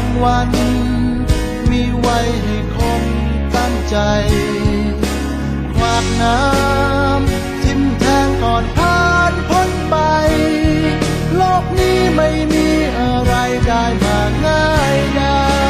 างวัน มีไว้ให้คนตั้งใจควากน้ำทิ่มแทงก่อนผ่านพ้นไป โลกนี้ไม่มีอะไรได้มาง่ายดาย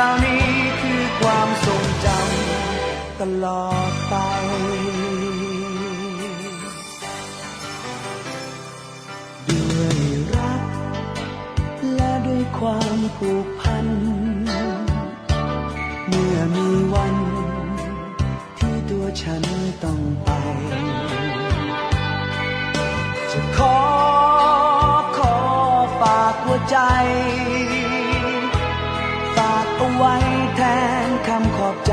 ๆสิ่งเหล่านี้คือความทรงจำตลอดไปด้วยรัก และด้วยความผูกพัน เมื่อมีวัน ที่ตัวฉันต้องไป จะขอขอฝากหัวใจ เอาไว้แทนคำขอบใจ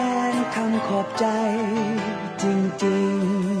น คำขอบใจจริงๆ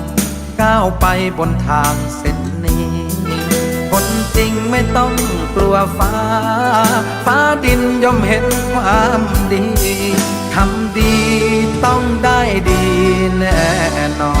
ก้าวไปบนทางเส้นนี้ คนจริงไม่ต้องกลัวฟ้า ฟ้าดินย่อมเห็นความดี ทำดีต้องได้ดีแน่นอน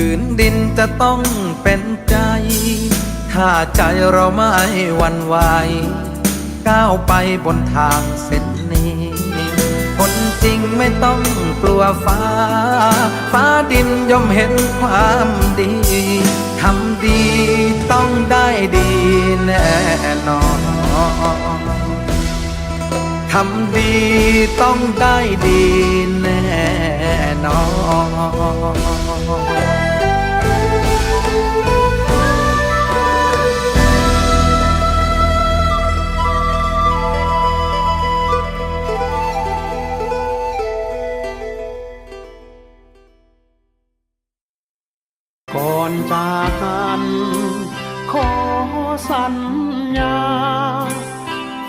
ผืนดินจะต้องเป็นใจ ถ้าใจเราไม่วันไหวก้าวไปบนทางเส้นนี้ คนจริงไม่ต้องกลัวฟ้า ฟ้าดินย่อมเห็นความดี ทำดีต้องได้ดีแน่นอนทำดีต้องได้ดีแน่นอน จากกัน ขอสัญญา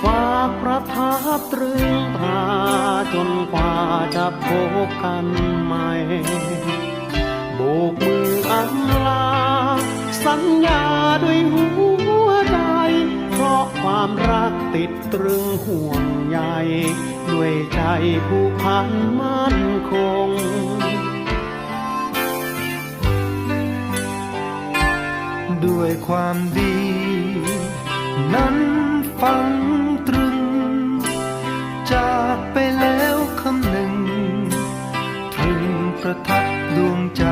ฝากประทับตรึงตราจนกว่าจะพบกันใหม่โบกมืออำลา สัญญาด้วยหัวใจ เพราะความรักติดตรึงห่วงใยด้วยใจผู้พันมั่นคง ด้วยความดี นั้นฟังตรึง จากไปแล้วคำหนึ่งถึงประทับดวงใจ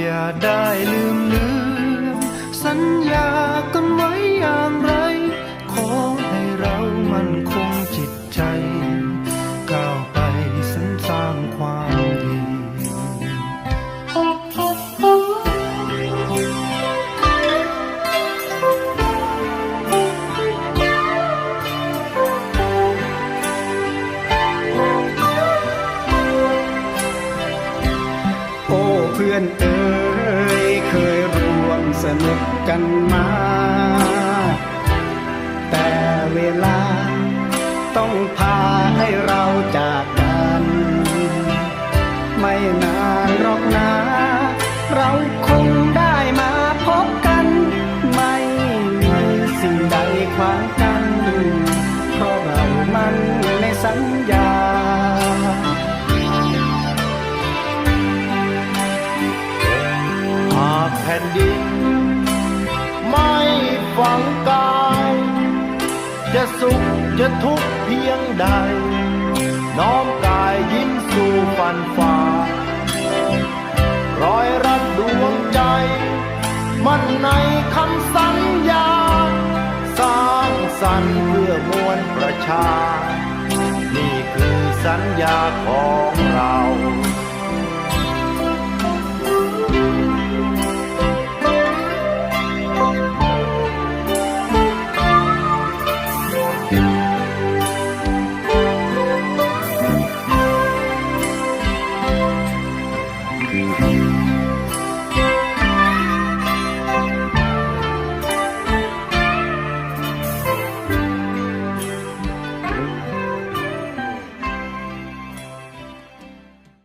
อย่าได้ลืมเลือนสัญญากันไว้อย่างไร แต่เวลาต้องพาให้เราจากกัน ไม่นานหรอกนะ เราคงได้มาพบกัน ไม่มีสิ่งใดขวางกัน เพราะเรามันในสัญญาหาแผ่นดิน ฝังกาย จะสุขจะทุกข์เพียงใด น้อมกายยิ้มสู่ฟันฝ่ารอยรัดดวงใจ มันในคำสัญญา สร้างสรรค์เพื่อมวลประชา นี่คือสัญญาของเรา